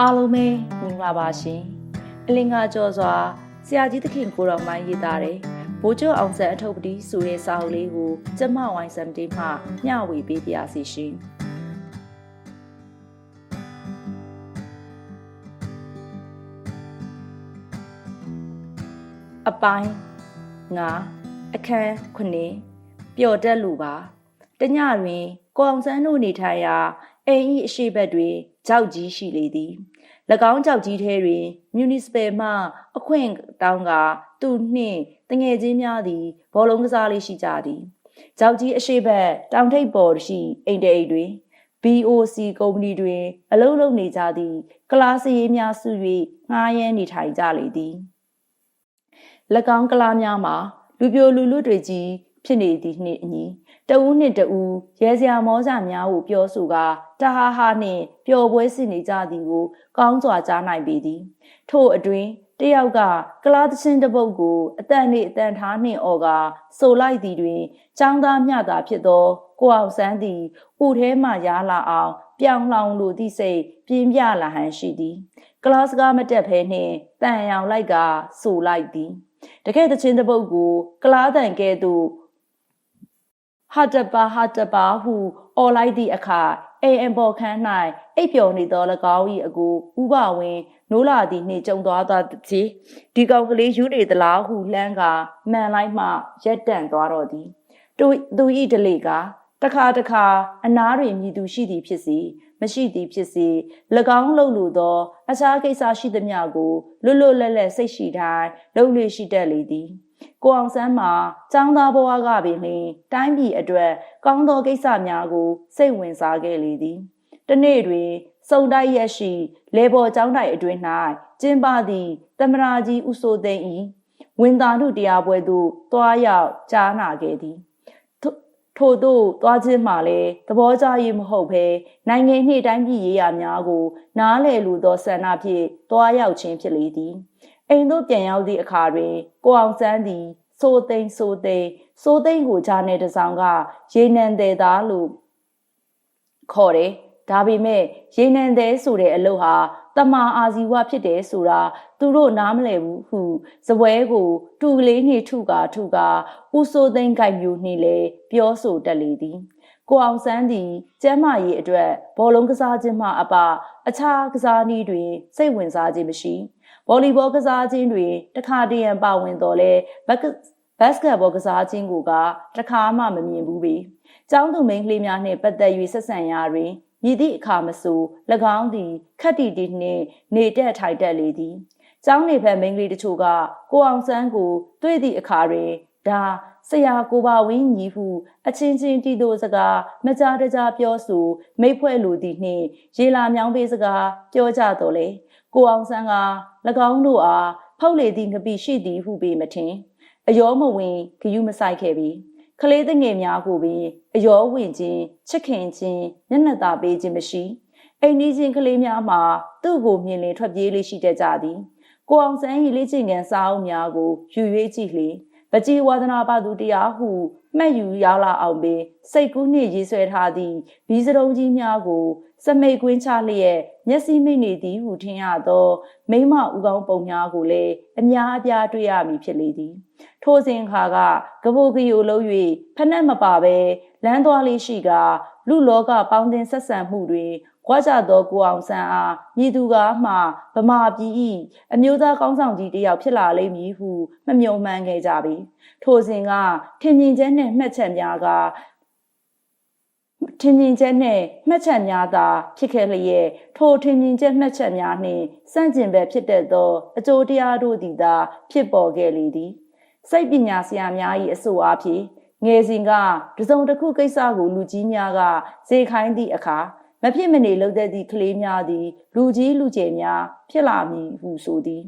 အားလုံးပဲမင်္ဂလာပါရှင်အလင်္ကာကျော်စွာဆရာကြီးသခင်ကိုတော်မိုင်းရေးသားတယ်ဘိုးကျော်အောင်ဆန်းအထုပ်ပတိဆိုတဲ့စာအုပ်လေးကိုကျမဝိုင်းစံတေးမှမျှဝေပေးပါစီရှင်အပိုင်းငါအခန်းခုနှစ်ပျော်တက်လူပါတညတွင် ကိုအောင်ဆန်းတို့နေထိုင်ရာအိမ်ဤအရှိဘက်တွင် ကြောက်ကြီးရှိလေသည်၎င်းကြောက်ကြီးထဲတွင် municipal မှအခွင့်တောင်းကသူနှင့်တငယ်ချင်းများသည်ဘောလုံးကစားလေးရှိကြသည်ကြောက်ကြီးအရှိဘက်တောင်ထိပ်ပေါ်ရှိအိမ်တအိမ်တွင် BOC ကုမ္ပဏီတွင် အလုပ်လုပ်နေကြသည့်ကလားစရေးများစု၍ငှားရမ်းနေထိုင်ကြလေသည်၎င်းကလားများမှာလူပြိုလူလွတ်တွေကြီး ဖြစ်နေသည့်နှင့်အညီတဦးနှင့်တဦးရဲစရာမောစများကိုပြောဆိုကာတဟာဟာနှင့်ပျော်ပွဲဆင်နေကြသည်ကို ကောင်းစွာကြားနိုင်ပေသည် ထို့အတွင်တယောက်ကကလားသချင်းတစ်ပုတ်ကိုအတန်နှင့်အတန်ထားနှင့်အော်ကဆိုလိုက်သည်တွင်ចောင်းသားမျှသာဖြစ်သောကိုအောင်ဆန်းသည်ဥထဲမှရားလာအောင်ပြောင်းလောင်လိုသည့်စိတ်ပြင်းပြလာဟန်ရှိသည်ကလားစကားမတက်ဖဲနှင့်တန်ရောင်လိုက်ကဆိုလိုက်သည်တကယ်တချင်းတစ်ပုတ်ကိုကလားတန်ကဲ့သို့ ဟာတပါဟာတပါဟုအော်လိုက်သည့်အခါအိမ်အပေါ်ခန်း၌အိပ်ပျော်နေသော၎င်း၏အကူဥပဝင်းနိုးလာသည်နှင့်ကြုံသွားသောသည်ဒီကောင်ကလေးယူနေသလားဟုလှမ်းကာမှန်လိုက်မှရက်တန့်သွားတော့သည်သူသူ၏ဒလေကတခါတခါအနားတွင်မြည်သူရှိသည်ဖြစ်စီမရှိသည်ဖြစ်စေ၎င်းလှုပ်လို့သောအခြားကိစ္စရှိသမျှကိုလွတ်လွတ်လပ်လပ်စိတ်ရှိတိုင်းလှုပ်လို့ရှိတတ်လေသည် ကိုအောင်ဆန်းမှာចောင်းသားဘဝကပင်လင်တိုင်းပြည်အတွက်ကောင်းသောကိစ္စများကို စိတ်ဝင်စားခဲ့လေသည်တနေ့တွင်စုံတိုက်ရက်ရှိလေပေါ်ကျောင်းတိုက်အတွင်း၌ကျင်းပသည့်တမရာကြီးဦးစိုးသိန်း၏ဝင်သာထုတရားပွဲသို့တွားရောက်ကြားနာခဲ့သည်ထို့သို့သွားခြင်းမှလည်းသဘောကျရေးမဟုတ်ဘဲနိုင်ငံနှင့်တိုင်းပြည်ရေးရာများကို နားလည်လိုသောဆန္ဒဖြင့်တွားရောက်ခြင်းဖြစ်လေသည် အိမ်သို့ပြန်ရောက်သည့်အခါတွင်ကိုအောင်ဆန်းသည်စိုးသိန်းစိုးသိန်းစိုးသိန်းကိုဂျာနယ်တဆောင်ကရေနံသေးသားလို့ခေါ်တယ်ဒါပေမဲ့ရေနံသေးဆိုတဲ့အလုပ်ဟာတမာအာဇီဝဖြစ်တယ်ဆိုတာသူတို့နားမလည်ဘူးဟုဇပွဲကို တူကလေးနှင့်ထုကာထုကာဦးစိုးသိန်းကြိုက်မျိုးနှင့်လည်းပြောဆိုတတ်လေသည် ကိုအောင်ဆန်းသည်ကျမ်းမာရေးအတွက်ဘောလုံးကစားခြင်းမှအပအခြားကစားနည်းတွင်စိတ်ဝင်စားခြင်းမရှိဗော်လီဘောကစားခြင်းတွင်တခါတရံပါဝင်တော်လဲဘတ်ဘတ်စကတ်ဘောကစားခြင်းကိုကတခါမှမမြင်ဘူးပေ။ကျောင်းသူမိန်းကလေးများနှင့်ပတ်သက်၍ဆက်ဆံရာတွင်မြည်သည့်အခါမဆို၎င်းသည်ခက်တီတီနှင့်နေတက်ထိုင်တက်လေသည်။ကျောင်းနေဖက်မိန်းကလေးတချို့ကကိုအောင်ဆန်းကိုတွေ့သည့်အခါတွင် ဒါဆရာကိုပါဝင်းညီဟုအချင်းချင်းတီတို့စကားမကြားတကြားပြောဆိုမိတ်ဖွဲ့လိုသည်နှင့်ရေလာမြောင်းပေးစကားပြောကြတော်လေကိုအောင်ဆန်းက၎င်းတို့အားဖောက်လေသည့်ငပိရှိသည်ဟုပေမထင်အယောမဝင်ဂယုမဆိုင်ခဲ့ပြီကလေးငယ်များကိုပင်အယောဝင်ခြင်းချစ်ခင်ခြင်းညံ့နှက်တာပေးခြင်းမရှိအိမ်နီးချင်းကလေးများမှာသူ့ကိုမြင်လင်ထွက်ပြေးလေးရှိတတ်ကြသည်ကိုအောင်ဆန်း၏လေ့ကျင့်ခန်းစာအုပ်များကိုယူ၍ကြည့်လေ ပကြီးဝါဒနာပါသူတရားဟုမှတ်ယူရလာအောင်ပင်စိတ်ကူးနှင့်ရေးဆွဲထားသည့်ဘီစတုံးကြီးများကိုစမိတ်ကွင်းချလျက်မျက်စိမိတ်နေသည်ဟုထင်ရသော မိမဥကောင်းပုံများကိုလည်းအများအပြားတွေ့ရမည်ဖြစ်လေသည် ထိုစဉ်ခါကကဘိုကီယိုလုံး၍ဖက်နှက်မပါဘဲလမ်းသွားလေးရှိက လူလောကပေါင်းတင်ဆက်ဆံမှုတွင်ခွာကြသောကိုအောင်ဆန်းအားမြည်သူကမှဗမာပြည်၏အမျိုးသားကောင်းဆောင်ကြီးတယောက်ဖြစ်လာလိမ့်မည်ဟုမမျှော်မှန်းခဲ့ကြပြီထိုစဉ်ကထင်မြင်ချက်နှင့်မှတ်ချက်များကထင်မြင်ချက်နှင့်မှတ်ချက်များသာဖြစ်ခဲ့လျက်ထိုထင်မြင်ချက်မှတ်ချက်များနှင့်စန့်ကျင်ဘက်ဖြစ်တတ်သောအကျိုးတရားတို့သည်သာဖြစ်ပေါ်ခဲ့လေသည်စိတ်ပညာဆရာများ၏အဆိုအားဖြင့် ငယ်စဉ်ကတစုံတစ်ခုကိစ္စကိုလူကြီးများကဇေခိုင်းသည့်အခါမဖြစ်မနေလှုပ်တဲ့သည့်ကလေးများသည် လူကြီးလူကျယ်များဖြစ်လာမည်ဟုဆိုသည်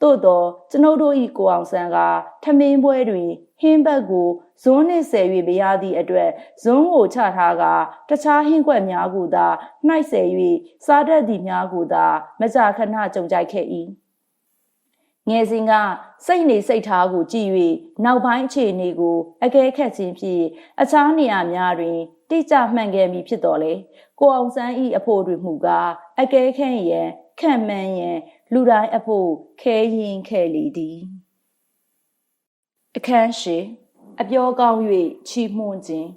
သို့သောကျွန်ုပ်တို့၏ကိုအောင်ဆန်းကထမင်းပွဲတွင်ဟင်းဘက်ကိုဇွန်းနှင့်ဆယ်၍မရသည့်အတွက်ဇွန်းကိုချထားကတခြားဟင်းခွက်များကိုသာနှိုက်ဆယ်၍စားတတ်သည့်များကိုသာမကြာခဏကြုံကြိုက်ခဲ့၏ ငယ်စဉ်ကစိတ်နေစိတ်ထားကိုကြည့်၍နောက်ပိုင်းအခြေအနေကိုအကဲခတ်ခြင်းဖြင့်အခြားနေရာများတွင်တိကျမှန်ခဲ့မည်ဖြစ်တော်လေကိုအောင်ဆန်းဤအဖို့တွင်မူကားအကဲခန့်ရန်ခံမှန်းရန်လူတိုင်းအဖို့ခဲရင်ခဲလေသည်အခန်းရှိအပြောကောင်း၍ချီးမွမ်းခြင်း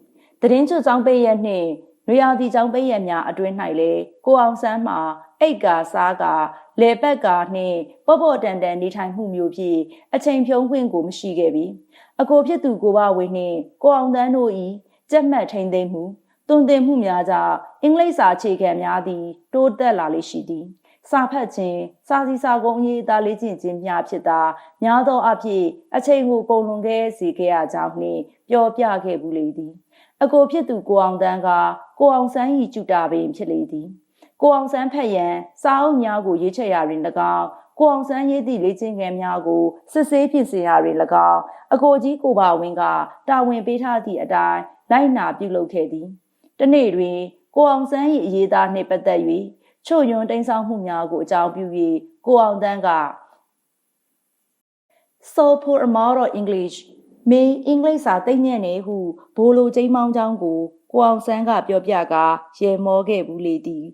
တရင်ကျွကြောင်းပေးရနှင့်နွေရာသီကြောင်းပေးရများအတွင်း၌လေကိုအောင်ဆန်းမှာအိတ်ကာစားကာ လေပက်ကာနှင့်ပေါ့ပေါ့တန်တန်နေထိုင်မှုမျိုးဖြင့်အချိန်ဖြုံးခွင့်ကိုမရှိခဲ့ပြီအကိုဖြစ်သူကိုဘဝင်းနှင့်ကိုအောင်တန်းတို့၏ကြက်မှတ်ထိန်သိမ်းမှုတွင်တင်မှုများကြောင့်အင်္ဂလိပ်စာအခြေခံများသည်တိုးတက်လာလေရှိသည်စာဖတ်ခြင်းစာစီစာကုံရေးသားလေ့ကျင့်ခြင်းများဖြစ်တာများသောအားဖြင့်အချိန်ကိုကုန်လွန်ခဲ့စေခဲ့ရကြောင်းနှင့်ပြောပြခဲ့ဘူးလေသည်အကိုဖြစ်သူကိုအောင်တန်းကကိုအောင်ဆန်း၏ကျူတာပင်ဖြစ်လေသည် ကိုအောင်ဆန်းဖက်ရန်စာအုပ်များကိုရေးချက်ရာတွင်၎င်းကိုအောင်ဆန်းရေးသည့်လေ့ကျင့်ခန်းများကိုစစ်ဆေးပြင်ဆင်ရာတွင်၎င်းအကိုကြီးကိုပါဝင်းကတာဝန်ပေးထားသည့်အတိုင်းလိုက်နာပြုလုပ်ခဲ့သည်တနေ့တွင်ကိုအောင်ဆန်း၏အရေးသားနှင့်ပတ်သက်၍ချို့ယွန်းတိန်ဆောင်မှုများကိုအကြောင်းပြု၍ကိုအောင်တန်းက So for a more of English မင်းအင်္ဂလိပ်စာသိညံ့နေဟုဘိုးလိုကျိမ်းမောင်းချောင်းကိုကိုအောင်ဆန်းကပြောပြကာရေမောခဲ့ဘူးလေသည်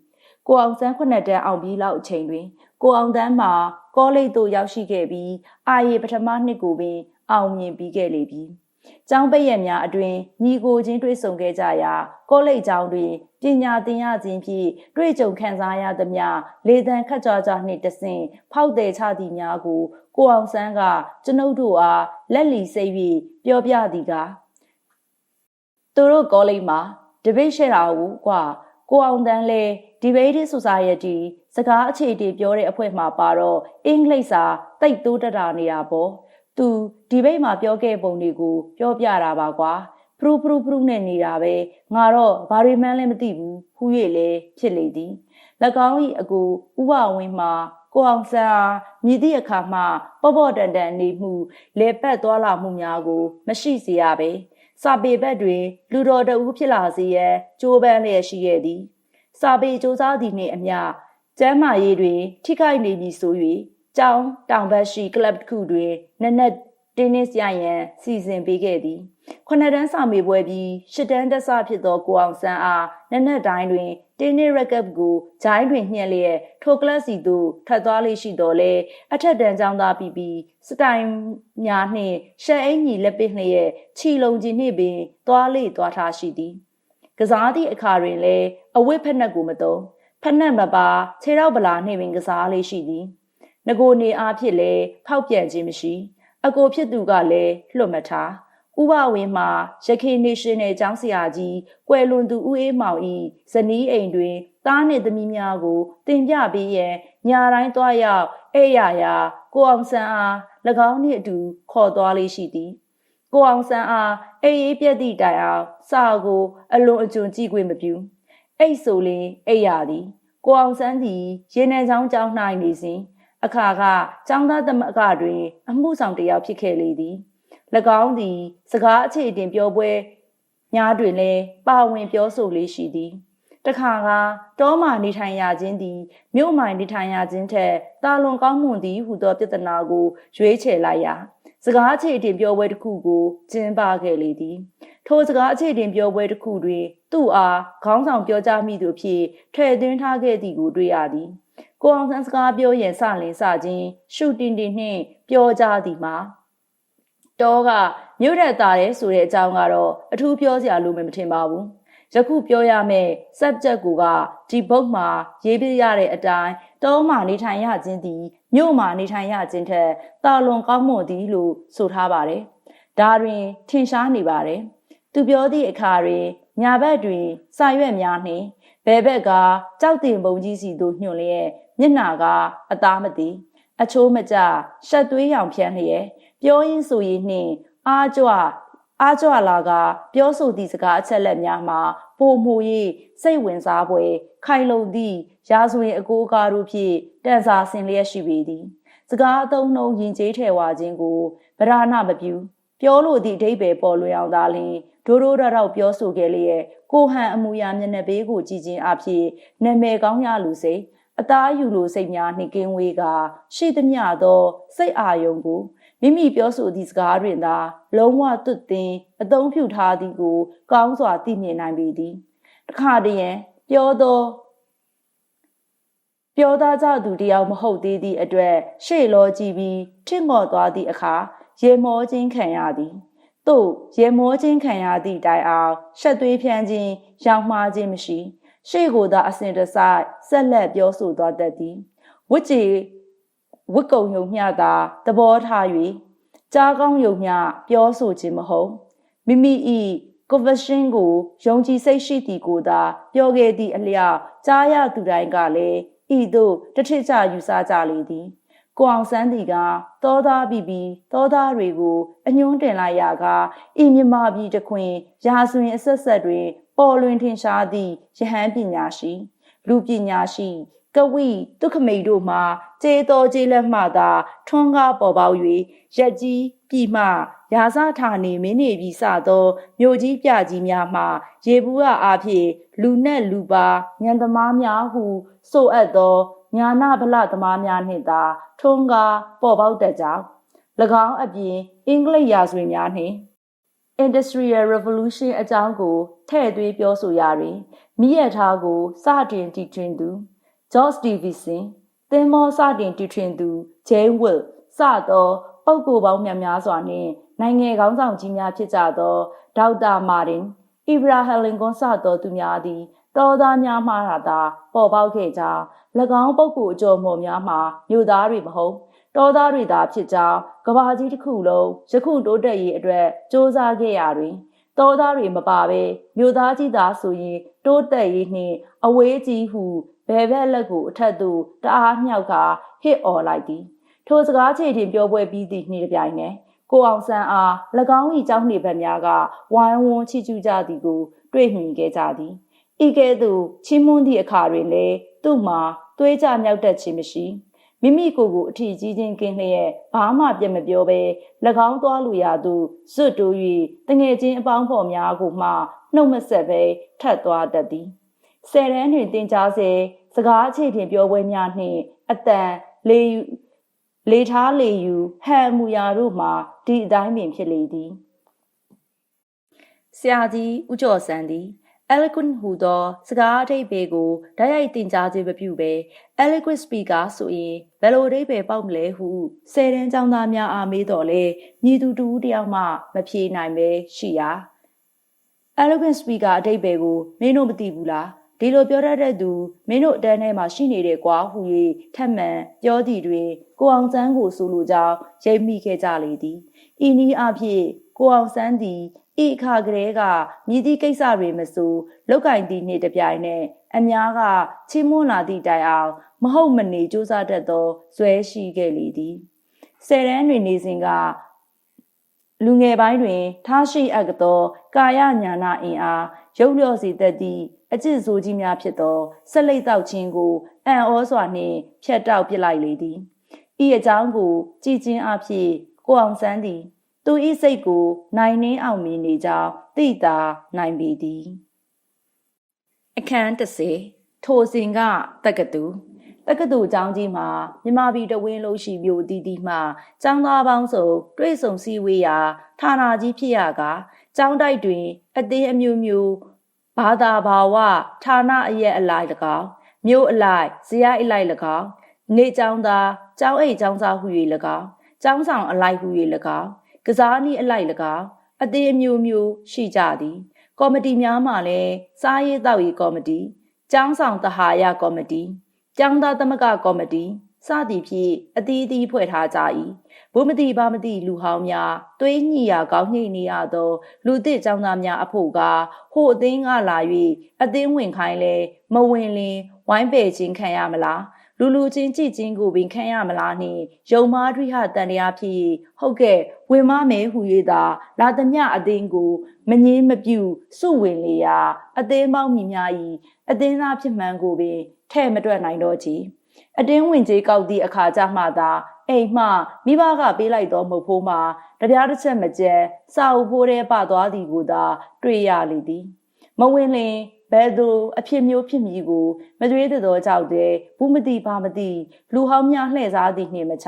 ကိုအောင်ဆန်းခုနှစ်တန်းအောင်ပြီးလောက်အချိန်တွင် ကိုအောင်တန်းမှာကောလိပ်သို့ရောက်ရှိခဲ့ပြီးအာရီပထမနှစ်ကိုပင်အောင်မြင်ပြီးခဲ့လေပြီ။ကျောင်းပိတ်ရများအတွင်ညီကိုချင်းတွေ့ဆုံခဲ့ကြရာကောလိပ်ကျောင်းတွင်ပညာသင်ရခြင်းဖြင့်တွေ့ကြုံခံစားရသမျှလေတံခတ်ကြွကြနှင့်တဆင့်ဖောက်တယ်ချသည်များကိုကိုအောင်ဆန်းကကျွန်ုပ်တို့အားလက်လီစိတ်၍ပြောပြသည်ကသူတို့ကောလိပ်မှာဒပိတ်ရှယ်တာကိုကွာကိုအောင်တန်းလဲ Debate Society စကားအခြေအတင်ပြောတဲ့အဖွဲ့မှာပါတော့အင်္ဂလိပ်စာတိတ်တိုးတက်တာနေတာပေါ့သူဒီဘိတ်မှာပြောခဲ့ပုံတွေကိုပြောပြတာပါကွာဖရူဖရူဖရူနဲ့နေတာပဲငါတော့ဘာတွေမှန်းလည်းမသိဘူးဟူ၍လည်းဖြစ်လေသည်၎င်း၏အကူဥပဝင်းမှာကိုအောင်ဆန်းအားမြည်သည့်အခါမှပေါ့ပေါ့တန်တန်နေမှုလေပတ်သွားလာမှုများကို မရှိစေရပဲစာပေဘက်တွင် လူတော်တဦးဖြစ်လာစေရန်ကြိုးပမ်းလျက်ရှိခဲ့သည် စာပေစ조사သည်နှင့်အမျှကျမ်းမာရေးတွင် ထိခိုက်နေပြီဆို၍ကျောင်းတောင်ဘက်ရှိကလပ်တစ်ခုတွင်နက်နက်တင်းနစ်ရရန်စီစဉ်ပေးခဲ့သည်ခုနှစ်တန်းစာမေးပွဲပြီးရှစ်တန်းတက်ဆဖြစ်သောကိုအောင်ဆန်းအားနက်နက်တိုင်းတွင်တင်းနစ်ရက်ကပ်ကိုဂျိုင်းတွင်ညှက်လျက်ထိုကလပ်စီသို့ထပ်သွားလေးရှိတော်လဲအထက်တန်းကျောင်းသားပြီးပြီးစတိုင်များနှင့်ရှက်အင်ကြီးလက်ပစ်လျက်ခြီလုံးကြီးနှင့်ပင်သွားလေးသွားထားရှိသည် ကစားသည့်အခါတွင်လည်းအဝတ်ဖက်နှက်ကိုမသုံးဖက်နှက်မပါခြေတော့ဗလာနှင့်ပင်ကစားလေးရှိသည်ငကိုနေအားဖြင့်လည်းဖောက်ပြန်ခြင်းမရှိ အကိုဖြစ်သူကလည်းလွတ်မထားဥပဝင်းမှာရခိုင်နေရှင်နယ်ကျောင်းဆရာကြီးကွယ်လွန်သူဦးအေးမောင်ဤဇနီးအိမ်တွင်သားနှင့်သမီးများကိုတင်ပြပေးရန်ညာတိုင်းသွားရောက်အိရရာကိုအောင်ဆန်းအား၎င်းနှင့်အတူခေါ်သွားလေးရှိသည် ကိုအောင်ဆန်းအားအေးအေးပြက်သည့်တိုင်အောင်စာကို အလွန်အကျွံကြည့်ခွင့်မပြုအိတ်ဆိုလင်အိရသည်ကိုအောင်ဆန်းသည်ရေနံချောင်းကျောင်း၌နေစဉ်အခါကចောင်းသားသမအခတွင် အမှုဆောင်တယောက်ဖြစ်ခဲ့လေသည်၎င်းသည် စကားအခြေအတင်ပြောပွဲညားတွင်လည်းပါဝင်ပြောဆိုလေးရှိသည်တခါကတောမှနေထိုင်ရခြင်းသည်မြို့မှနေထိုင်ရခြင်းထက်တာလွန်ကောင်းမွန်သည်ဟုသောပြဿနာကိုရွေးချယ်လိုက်ရာ စကားအခြေအတင်ပြောပွဲတစ်ခုကိုကျင်းပခဲ့လေသည်ထိုစကားအခြေအတင်ပြောပွဲတစ်ခုတွင်သူ့အားခေါင်းဆောင်ပြောကြားမိသူဖြစ်ထွေသွင်းထားခဲ့သည်ကိုတွေ့ရသည်ကိုအောင်ဆန်းစကားပြောရင်စလင်စချင်းရှုတင်တင်နှင့်ပြောကြသည်မှာတောကမြို့ရက်သားတယ်ဆိုတဲ့အကြောင်းကတော့အထူးပြောစရာလိုမထင်ပါဘူးယခုပြောရမယ့် subject ကဒီဘုတ်မှာရေးပြရတဲ့အတိုင်းတောမှာနေထိုင်ရခြင်းသည် မြို့မှာနေထိုင်ရခြင်းထက်တာလွန်ကောင်းမွန်သည်လို့ဆိုထားပါတယ်ဒါတွင်ထင်ရှားနေပါတယ်သူပြောသည့်အခါတွင်ညာဘက်တွင်စာရွက်များနှင့်ဘဲဘက်ကကြောက်တင်ပုံကြီးစီသို့ညွှန်လျက်မျက်နာကအသားမသိအချိုးမကျရှက်သွေးရောင်ဖြန်းလျက်ပြောရင်းဆိုရင်းနှင့်အားကြွအားကြွလာကပြောဆိုသည့်စကားအချက်လက်များမှာ ပုံမှု၍စိတ်ဝင်စားပွဲခိုင်လုံသည့်ရာဇဝင်အကိုးကားတို့ဖြင့်တန်စာဆင်လျက်ရှိပေသည်စကားအသုံးနှုန်းယဉ်ကျေးထဲဝါခြင်းကိုဗราဏမပြုပြောလို့သည့်အဓိပ္ပာယ်ပေါ်လွင်အောင်သာလျှင်ဒိုးဒိုးရတော့ပြောဆိုခဲ့လျက်ကိုဟန်အမူအရာမျက်နှာပေးကိုကြည်ခြင်းအဖြစ်နာမည်ကောင်းရလူစိတ်အသားယူလိုစိတ်များနှင့်ကင်းဝေးကရှိသမျှသောစိတ်အာယုံကို မိမိပြောဆိုသည့်စကားတွင်သာလုံးဝသွတ်သင်အသုံးပြုထားသည်ကို ကောင်းစွာသိမြင်နိုင်ပေသည်တခါတည်းရန်ပြောသောပြောသားကြသူတယောက်မဟုတ်သေးသည့်အတွက်ရှေ့လောကြည့်ပြီးထင့်ငော်သွားသည့်အခါရေမောခြင်းခံရသည်သို့ရေမောခြင်းခံရသည့်တိုင်အောင်ရှက်သွေးဖြန်းခြင်းရောင်မှားခြင်းမရှိရှေ့ကိုသာအစဉ်တစိုက်ဆက်လက်ပြောဆိုသွားတတ်သည်ဝစ်ကြေ ဝစ်ကုံယုံမျှသာသဘောထား၍ကြားကောင်းယုံမျှပြောဆိုခြင်းမဟုတ်မိမိ၏ကိုဗရှင်ကိုယုံကြည်စိတ်ရှိသည်ကိုသာပြောခဲ့သည့်အလျောက်ကြားရသူတိုင်းကလည်းဤသို့တထစ်ချယူဆကြလေသည်ကိုအောင်စန်းသည်ကသောသားပြီးပြီးသောသားတွေကိုအညွှန်းတင်လိုက်ရကဤမြမပြီးတခွင်ရာဇဝင်အဆက်ဆက်တွင် ပေါ်လွင်ထင်ရှားသည့်ယဟန်ပညာရှိ လူပညာရှိ ကဝိဒုက္ခမိတ်တို့မှာကျေတော်ကျေလက်မှသာထွန်းကားပေါ်ပေါက်၍ရက်ကြီးပြည်မှရာဇဌာနေမင်းနေပြီးစသောမြို့ကြီးပြကြီးများမှရေဘူးအအားဖြင့်လူနဲ့လူပါညံသမားများဟုဆိုအပ်သောညာနာဗလသမားများနှင့်သာထွန်းကားပေါ်ပေါက်တတ်ကြောင်း၎င်းအပြင်အင်္ဂလိပ်ရာဇဝင်များနှင့် Industrial Revolution အကြောင်းကိုထည့်သွင်းပြောဆိုရာတွင်မိရထားကိုစတင်တည်ထွင်သူ George Davison သင်္ဘောစတင်တည်ထွင်သူ Jane Will စသောပုဂ္ဂိုလ်ပေါင်းများများစွာနှင့်နိုင်ငံခေါင်းဆောင်ကြီးများဖြစ်ကြသောဒေါက်တာမာတင်အီဗရာဟလင်ကွန်စသောသူများသည်တော်သားများမှသာပေါ်ပေါက်ခဲ့ကြောင်း၎င်းပုဂ္ဂိုလ်အကျော်မော်များမှာမြို့သားတွေမဟုတ်တော်သားတွေသာဖြစ်ကြောင်းကဘာကြီးတစ်ခုလုံးယခုတိုးတက်ရေးအတွက်စ조사ခဲ့ရာတွင်တော်သားတွေမပါဘဲမြို့သားကြီးသာဆိုရင်တိုးတက်ရေးနှင့်အဝေးကြီးဟု ဘယ်ဘက်လက်ကိုအထက်သို့တအားမြောက်ကဟစ်អော်လိုက်သည်ထိုစကားချေတင်ပြောပွဲပြီးသည့်နေ့တစ်ပြိုင်နက်ကိုအောင်ဆန်းအား၎င်း၏ကြောင်းနေဘက်များကဝိုင်းဝန်းချီကျူးကြသည်ကို တွေ့မြင်ခဲ့ကြသည်ဤကဲ့သို့ချင်းမွန်းသည့်အခါတွင်လည်းသူ့မှာသွေးကြမြောက်တတ်ခြင်းမရှိမိမိကိုယ်ကိုအထီးကြီးခြင်းကင်းလျက်ဘာမှပြတ်မပြောဘဲ၎င်းသွားလူရာသို့စွတ်တိုး၍တငယ်ချင်းအပေါင်းဖော်များကိုမှနှုတ်မဆက်ဘဲထတ်သွားတတ်သည်ဆယ်တန်းတွင်တင်ကြားစေ စကားအခြေတင်ပြောပွဲများနှင့်အတန်လေယူလေထားလေယူဟန်မူရာတို့မှာဒီအတိုင်းပင်ဖြစ်လေသည်ဆရာကြီးဦးကျော်စံသည် eloquent ဟူသောစကားအဓိပ္ပာယ်ကိုဓာတ်ရိုက်တင်ကြားခြင်းမပြုဘဲ eloquent speaker ဆိုရင်ဘယ်လိုအဓိပ္ပာယ်ပေါက်မလဲဟုဆယ်တန်းကျောင်းသားများအားမေးတော်လဲညီသူတူတယောက်မှမဖြေနိုင်ပဲရှိရာ eloquent speaker အဓိပ္ပာယ်ကိုမင်းတို့မသိဘူးလား ဒီလိုပြောတတ်တဲ့သူမင်းတို့အတန်းထဲမှာရှိနေတယ်ကွာဟူ၍ထက်မှန်ပြောသည့်တွင်ကိုအောင်စန်းကိုဆိုလိုကြောင်းရိပ်မိခဲ့ကြလေသည်ဤနည်းအဖြစ်ကိုအောင်စန်းသည်ဤအခါကလေးကမြည်သည့်ကိစ္စတွေမဆိုလောက်ကင်သည့်နေ့တပြိုင်နက်အများကချီးမွမ်းလာသည့်တိုင်အောင်မဟုတ်မနေစူးစမ်းတတ်သောဇွဲရှိခဲ့လေသည်ဆယ်တန်းတွင်နေစဉ်ကလူငယ်ပိုင်းတွင်ထားရှိအပ်သောကာယညာနာအင်အားရုပ်လျော့စေတတ်သည့် အကျင့်ဆိုးကြီးများဖြစ်သောဆက်လက်တောက်ခြင်းကိုအံ့ဩစွာနှင့်ဖျက်တောက်ပစ်လိုက်လေသည်ဤအကြောင်းကိုကြည်ချင်းအဖြစ်ကိုအောင်ဆန်းသည်သူ၏စိတ်ကိုနိုင်နှင်းအောင်မြင်နေကြောင်းသိတာနိုင်ပေသည်အခန်း30ထိုစဉ်ကတက္ကသိုလ်တက္ကသိုလ်ကျောင်းကြီးမှာမြမပြည်တဝင်းလို့ရှိမျိုးတည်တည်မှကျောင်းသားပေါင်းစုံတွေ့ဆုံစည်းဝေးရာဌာနကြီးဖြစ်ရကကျောင်းတိုက်တွင် အသေးအမျိုးမျိုး ဘာသာဘာဝဌာနအရက်အလိုက်၎င်းမြို့အလိုက်ဇယိုက်အလိုက်၎င်းနေကျောင်းသားကျောင်းအိတ်ကျောင်းသားဟု၍၎င်းကျောင်းဆောင်အလိုက်ဟု၍၎င်းကစားနည်းအလိုက်၎င်းအသေးအမျိုးမျိုးရှိကြသည် ကော်မတီများမှလည်းစားရေးတောက်ရေးကော်မတီကျောင်းဆောင်တဟာရကော်မတီကျောင်းသားသမဂ္ဂကော်မတီ စသည်ဖြင့်အသီးသီးဖွဲ့ထားကြ၏ဘုမတိဘာမတိလူဟောင်းများသွေးညှိရာကောင်းညှိနေရသော လူသစ်ចောင်းသားများအဖို့ကဟိုအသင်းကလာ၍အသင်းဝင်ခိုင်းလဲမဝင်လင်ဝိုင်းပယ်ခြင်းခံရမလားလူလူချင်းကြည့်ချင်းကိုပင်ခံရမလားနှင့်ယုံမားဒိဟတန်တရားဖြစ်ဟုတ်ကဲ့ဝင်မမယ်ဟူ၍သာလာသမျှအသင်းကိုမငင်းမပြူစွဝင်လေရာအသင်းပေါင်းမြများ၏အသင်းသားဖြစ်မှန်ကိုပင်ထဲ့မတွက်နိုင်တော့ချီ အတင်းဝင်ကြီးကောက်သည့်အခါကျမှသာအိမ်မှမိဘကပေးလိုက်သောမုတ်ဖိုးမှာတပြားတစ်ချက်မကျဲစာအုပ်ဖိုးထဲပသွားသည်ကိုသာတွေ့ရလေသည်မဝင်လင်ဘယ်သူအဖြစ်မျိုးဖြစ်မည်ကိုမတွေးသောကြောက်တဲ့ဘူးမတိဘာမတိလူဟောင်းများလှည့်စားသည်နှင့်မချ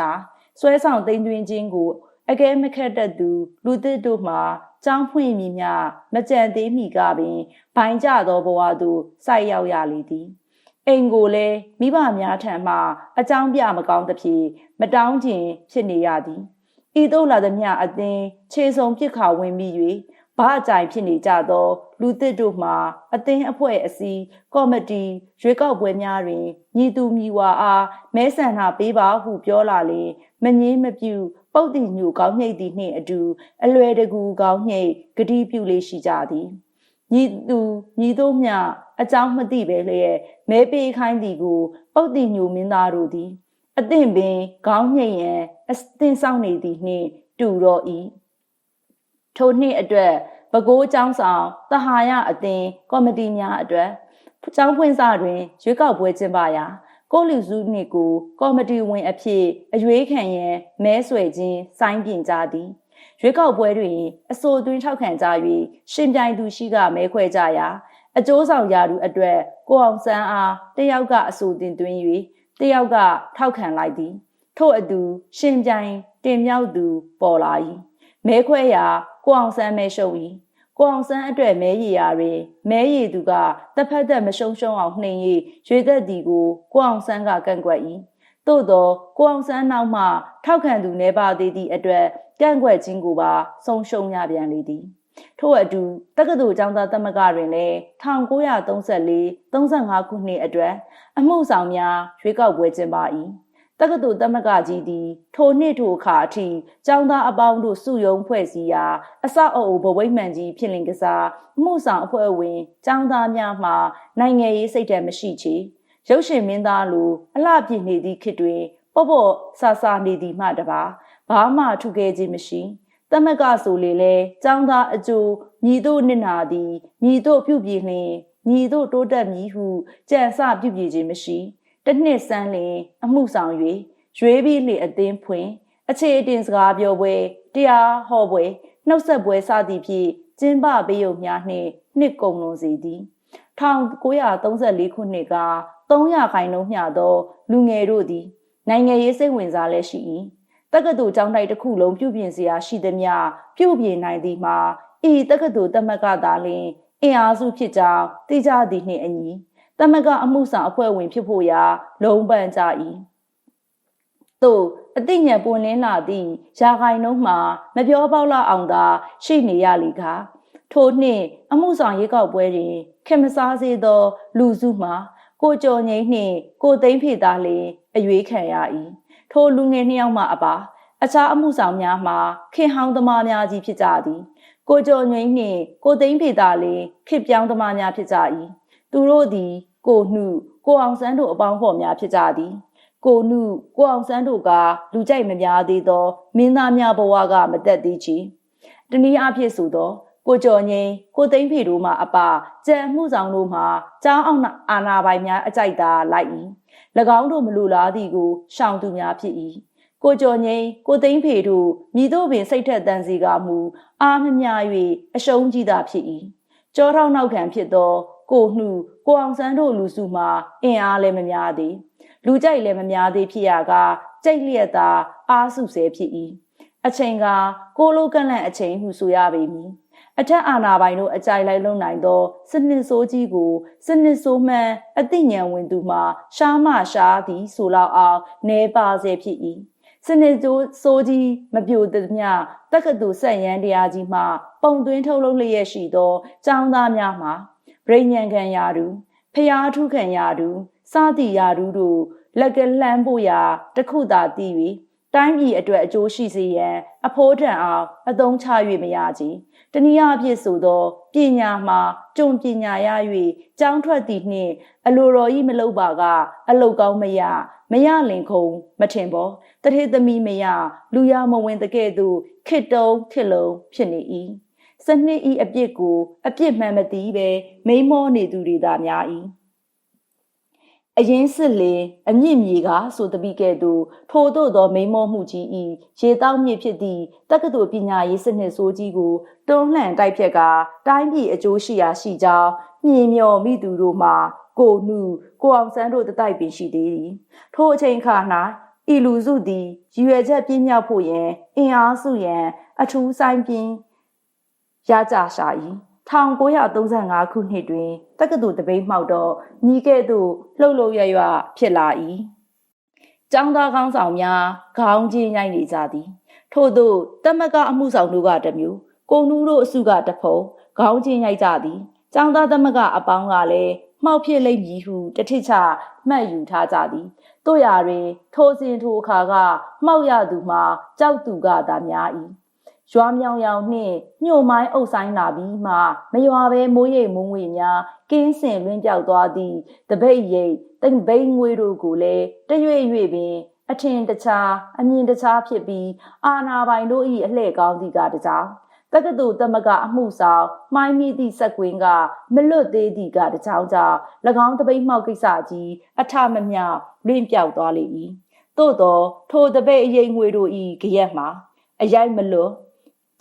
ဆွဲဆောင်သိမ်းသွင်းခြင်းကိုအကဲမခက်တတ်သူလူသစ်တို့မှကြောင်းဖွင့်မိမြမကြံသေးမိကပင်ဘိုင်းကြသောဘဝသို့စိုက်ရောက်ရလေသည် အိမ်ကိုလည်းမိဘများထံမှအကြောင်းပြမကောင်းသဖြင့်မတောင်းခြင်းဖြစ်နေရသည်ဤသို့လာသည်မြအသင်းခြေစုံပြစ်ခါဝင်ပြီး၍ဘာအကြိုင်ဖြစ်နေကြသော လူသစ်တို့မှအသင်းအဖွဲ့အစည်းကော်မတီရွေးကောက်ပွဲများတွင်ညီသူညီဝါအားမဲဆန္ဒပေးပါဟုပြောလာလေမငင်းမပြူပုတ်တိညူကောင်းညိတ်သည်နှင့်အတူအလွယ်တကူကောင်းညိတ်ဂတိပြုလေးရှိကြသည် ညီသူညီတို့မျှအကြောင်းမသိပဲလျက်မဲပေးခိုင်းသည်ကိုပုတ်တိညူမင်းသားတို့သည် အသင့်ပင်ခေါင်းညိတ်ရန်အသင့်ဆောင်နေသည်နှင့်တူတော့၏ထိုနှစ်အတွက်ပဲခူးကျောင်းဆောင်တဟာရအသင်းကော်မတီများအတွက်ကျောင်းဖွင့်စတွင်ရွေးကောက်ပွဲကျင်းပရာကိုလူစုနှစ်ကိုကော်မတီဝင်အဖြစ်အရွေးခံရန်မဲဆွယ်ခြင်းစိုင်းပြင်ကြသည် ရွေးကောက်ပွဲတွင်အဆိုသွင်းထောက်ခံကြ၍ရှင်ပြိုင်သူရှိကမဲခွဲကြရာအကျိုးဆောင်ရာသူအတွက်ကိုအောင်စန်းအားတယောက်ကအဆိုတင်သွင်း၍တယောက်ကထောက်ခံလိုက်သည် ထို့အတူရှင်ပြိုင်တင်မြောက်သူပေါ်လာ၏မဲခွဲရာကိုအောင်ဆန်းမဲရှုံ၏ကိုအောင်ဆန်းအတွက်မဲရည်ရာတွင်မဲရည်သူကတစ်ဖက်သက်မရှုံရှုံအောင်နှိမ်၍ရွေသက်သည်ကိုကိုအောင်ဆန်းကကန့်ကွက်၏ သို့သောကိုအောင်ဆန်းနောက်မှထောက်ခံသူနေပါသေးသည့်အတွက်ကန့်ကွက်ခြင်းကိုပါဆုံးရှုံးရပြန်လေသည်ထို့အတူတက္ကသိုလ်ကျောင်းသားသမဂ္ဂတွင်လည်း1934 35ခုနှစ်အတွက် အမှုဆောင်များရွေးကောက်ပွဲကျင်းပ၏တက္ကသိုလ်သမဂ္ဂကြီးသည်ထိုနှစ်ထိုအခါအထိကျောင်းသားအပေါင်းတို့စုယုံဖွဲ့စည်းရာအစအအုပ်ဘဝိမှန်ကြီးဖြစ်လင်ကစားမှုဆောင်အဖွဲ့ဝင်ကျောင်းသားများမှနိုင်ငံရေးစိတ်ဓာတ်မရှိချေ ရုပ်ရှင်မင်းသားလိုအလှပြည့်နေသည့်ခေတ်တွင်ပေါ့ပေါ့ဆာဆာနေသည်မှတပါဘာမှထုခဲ့ခြင်းမရှိသမက်ကဆိုလေလေចောင်းသားအကျိုးညီတို့နစ်နာသည်ညီတို့ပြုပြည်လျင်ညီတို့တိုးတက်မည်ဟုကြံစပြုပြည်ခြင်းမရှိတစ်နှစ်စမ်းလင်အမှုဆောင်၍ရွေးပြီးလေအသင်းဖွင့်အခြေအတင်စကားပြောပွဲတရားဟောပွဲနှုတ်ဆက်ပွဲစသည်ဖြင့်ကျင်းပပေးုံများနှင့်နှစ်ကုန်လွန်စေသည်1934ခုနှစ်က 300ခိုင်နှုန်းမျှသော လူငယ်တို့သည်နိုင်ငံရေးစိတ်ဝင်စားလက်ရှိ၏တက္ကသိုလ်ကျောင်းတိုက်တစ်ခုလုံးပြုပြင်စရာရှိသမျှပြုပြင်နိုင်သည်မှာဤတက္ကသိုလ်တမကသာလျှင်အင်အားစုဖြစ်ကြောင်းသိကြသည်နှင့်အညီတမကအမှုဆောင်အဖွဲ့ဝင်ဖြစ်ဖို့ရာလုံးပန်ကြ၏သို့အသိဉာဏ်ပွင့်လင်းလာသည့်ယာဂိုင်နှုံးမှာမပြောပေါက်လောက်အောင်သာရှိနေရလီကထို့နှင့်အမှုဆောင်ရေကောက်ပွဲတွင်ခင်မစားစေသော လူစုမှာ ကိုကြော်ငိမ့်နှင့်ကိုသိမ့်ဖေသားလျင်အရွေးခံရ၏ထိုလူငယ်နှစ်ယောက်မှအပါအခြားအမှုဆောင်များမှာခင်ဟောင်းသမားများကြီးဖြစ်ကြသည်ကိုကျော်ငိမ့်နှင့်ကိုသိန်းဖေသာလင်ခစ်ပြောင်းသမားများဖြစ်ကြ၏သူတို့သည် ကိုနှုကိုအောင်ဆန်းတို့အပေါင်းဖော်များဖြစ်ကြသည်ကိုနှုကိုအောင်ဆန်းတို့ကလူကြိုက်မများသေးသော မင်းသားများဘဝကမသက်သေးချီတနည်းအားဖြင့်ဆိုသော ကိုကျော်ငိမ့်ကိုသိန်းဖေတို့မှအပကြံမှုဆောင်တို့မှကျောင်းအောင်အာနာပိုင်များအကြိုက်သာလိုက်၏၎င်းတို့မလူလားသည်ကိုရှောင်သူများဖြစ်၏ကိုကျော်ငိမ့်ကိုသိန်းဖေတို့မိတို့ပင်စိတ်ထက်တန်စီကမူအားမမြ၍အရှုံးကြီးသာဖြစ်၏ကြောထောက်နောက်ခံဖြစ်သော ကိုနှူကိုအောင်ဆန်းတို့လူစုမှာအင်အားလည်းမများသေးလူကြိုက်လည်းမများသေးဖြစ်ရကကြိတ်လျက်သာ အားစုဆဲဖြစ်၏အချိန်ကကိုလိုကန့်လန့်အချိန်ဟုဆိုရပေမည် အထက်အာဏာပိုင်တို့အကြိုက်လိုက်လုံနိုင်သောစနစ်ဆိုးကြီးကိုစနစ်ဆိုးမှန်အသိဉာဏ်ဝင်သူမှရှားမှရှားသည်ဆိုလောက်အောင်နေပါစေဖြစ်၏စနစ်ဆိုးဆိုးကြီးမပြိုသမျှတက္ကသိုလ်ဆက်ရန်တရားကြီးမှပုံသွင်းထုတ်လုပ်လျက်ရှိသောကျောင်းသားများမှာဗြိဉ္ဉံခံရာသူဖျားထုခံရာသူစသည်ရာသူတို့လက်ကလှမ်းဖို့ရာတခုသာတည်၍ တိုင်းပြည်အတွက်အကျိုးရှိစေရန်အဖိုးထံအောင်အသုံးချ၍မရကြ။တနည်းအားဖြင့်ဆိုသောပညာမှာကြုံပညာရ၍ကြောင်းထွက်သည်နှင့် အလိုတော်ဤမလုပ်ပါက အလုတ်ကောင်းမရမရလင်ခုံမထင်ပေါ်တထေသမီးမရလူရမဝင်တကဲ့သို့ခစ်တုံးခစ်လုံးဖြစ်နေ၏စနစ်ဤအပြစ်ကိုအပြစ်မှန်မသိပဲမိမောနေသူတွေသာများ၏ အရင်စစ်လင်အမြင့်မြေကဆိုတပိကဲ့သို့ထို့သောသောမိမောမှုကြီးဤရေတောက်မြစ်ဖြစ်သည့်တက္ကသိုလ်ပညာရေးစနစ်ဆိုးကြီးကိုတွန်းလှန်တိုက်ဖြတ်ကာတိုင်းပြည်အကျိုးရှိရာရှိကြောင်းမြင်မျောမိသူတို့မှာကိုနှုကိုအောင်ဆန်းတို့တတိုက်ပင်ရှိသေးသည်ထို့အချိန်ခါ၌ဤလူစုသည်ရည်ရွယ်ချက်ပြင်းမြောက်ဖို့ရန်အင်အားစုရန်အထူးဆိုင်ပြင်းရကြရှာ၏ 1935ခုနှစ်တွင်တက္ကသိုလ်တပိတ်မှောက်တော့ညီကဲ့သို့လှုပ်လှုပ်ရွရွဖြစ်လာ၏။ကျောင်းသားကောင်းဆောင်များခေါင်းချင်းရိုက်နေကြသည်။ထို့သောတမကအမှုဆောင်တို့ကတစ်မျိုးကိုနူးတို့အစုကတစ်ဖုံခေါင်းချင်းရိုက်ကြသည်။ကျောင်းသားသမကအပေါင်းကလည်းမှောက်ဖြစ်လိမ့်မည်ဟုတထစ်ချမှတ်ယူထားကြသည်။တို့ရာတွင်ထိုစဉ်ထိုအခါကမှောက်ရသူမှာကြောက်သူကသာများ၏။ ရွာမြောင်ရောင်နှင့်ညှို့မိုင်းအုပ်ဆိုင်လာပြီးမှမရွာပဲမိုးရိပ်မုံငွေများကင်းစင်လွင့်ပြောက်သွားသည့်တပိတ်ရိပ်တပိတ်ငွေတို့ကိုလည်းတရွေ့ရွေ့ပင်အထင်တခြားအမြင်တခြားဖြစ်ပြီးအာနာပိုင်တို့၏အလှဲ့ကောင်းသည့်ကတကြောင်တက္ကသိုလ်တမကအမှုဆောင်မှိုင်းမိသည့်ဆက်ကွင်းကမလွတ်သေးသည့်ကတကြောင်ကြောင့်၎င်းတပိတ်မှောက်ကိစ္စကြီးအထမမြောက်လွင့်ပြောက်သွားလေ၏သို့သောထိုတပိတ်အရေးငွေတို့၏ကြရက်မှာအရိုက်မလွတ်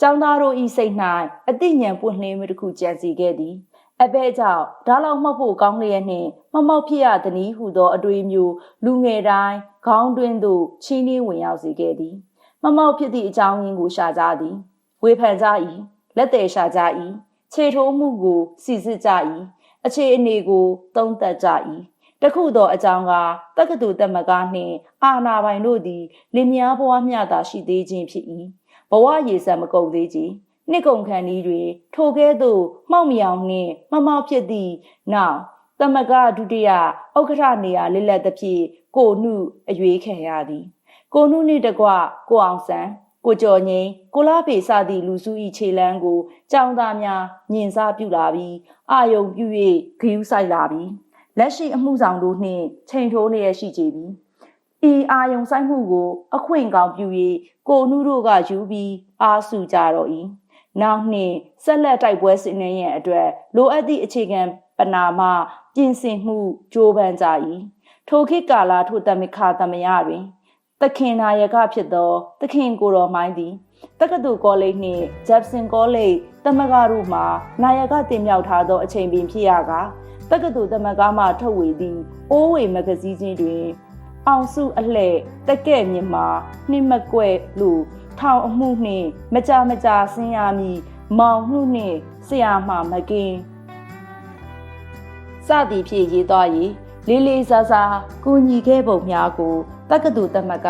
ကျောင်းသားတို့ဤစိတ်၌အသိဉာဏ်ပွင့်လင်းမှုတစ်ခုကြံစီခဲ့သည်အဘဲကြောင့်ဒါလောက်မှတ်ဖို့ကောင်းလျက်နှင့်မမောက်ဖြစ်ရသည်နည်းဟုသောအတွေ့မျိုးလူငယ်တိုင်းခေါင်းတွင်းသို့ချင်းနှင်းဝင်ရောက်စေခဲ့သည်မမောက်ဖြစ်သည့်အကြောင်းရင်းကိုရှာကြသည်ဝေဖန်ကြ၏လက်သေးရှာကြ၏ခြေထိုးမှုကိုစီစစ်ကြ၏အခြေအနေကိုသုံးသပ်ကြ၏တခုသောအကြောင်းကတက္ကသိုလ်တက်မကားနှင့်အာနာပိုင်တို့သည်လင်မယားဘဝမျှသာရှိသေးခြင်းဖြစ်၏ ဘဝရည်စံမကုန်သေးကြနှစ်ကုန်ခန်းဤတွင်ထိုကဲ့သို့မှောက်မြောင်နှင့်မမောက်ဖြစ်သည့်နောက်တမကဒုတိယဥက္ကဋ္ဌနေရာလက်လက်သဖြင့်ကိုနုအရွေးခံရသည်ကိုနုနှင့်တကွကိုအောင်ဆန်းကိုကျော်ငိန်ကိုလာဖေစသည့်လူစု၏ခြေလန်းကိုကြောင်သားများညင်စားပြုလာပြီးအာယုံပြု၍ဂယူးဆိုင်လာပြီးလက်ရှိအမှုဆောင်တို့နှင့်ချိန်ထိုးလျက်ရှိကြပြီ ဤအာယုံဆိုင်မှုကို အခွင့်ကောင်းပြု၍ကိုနုတို့ကယူပြီးအားစုကြတော့၏နောက်နှင့်ဆက်လက်တိုက်ပွဲဆင်နွှဲရန်အတွက်လိုအပ်သည့်အခြေခံပနာမပြင်ဆင်မှုကြိုးပမ်းကြ၏ထိုခေတ်ကာလထိုတမခါသမယတွင်သခင်နာယကဖြစ်သောသခင်ကိုတော်မိုင်းသည်တက္ကသိုလ်ကောလိပ်နှင့်ဂျက်ဆင်ကောလိပ်တမကတို့မှနာယကတင်မြှောက်ထားသောအချိန်ပင်ဖြစ်ရကာတက္ကသိုလ်တမကမှထုတ်ဝေသည့်အိုးဝေမဂဇီးချင်းတွင် အောင်စုအလှဲ့တက်ကဲ့မြင်မှာနှိမကွဲ့လို့ထောင်အမှုနှင့်မကြမကြဆင်းရမည်မောင်မှုနှင့်ဆရာမှမကင်းစသည်ဖြင့်ရေးသွား၍လေးလေးစားစားကူညီခဲ့ပုံများကိုတက္ကသိုလ်သမက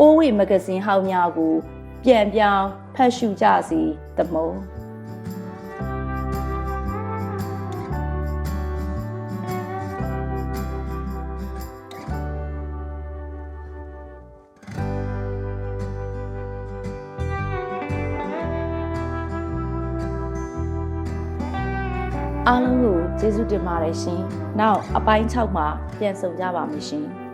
အိုးဝေမဂဇင်းဟောင်းများကို ပြန်ပြောင်းဖတ်ရှုကြစီတမုံ ကိုကျေးဇူးတင်ပါတယ်ရှင်။နောက်အပိုင်း6မှာပြန်ဆောင်ကြပါမယ်ရှင်။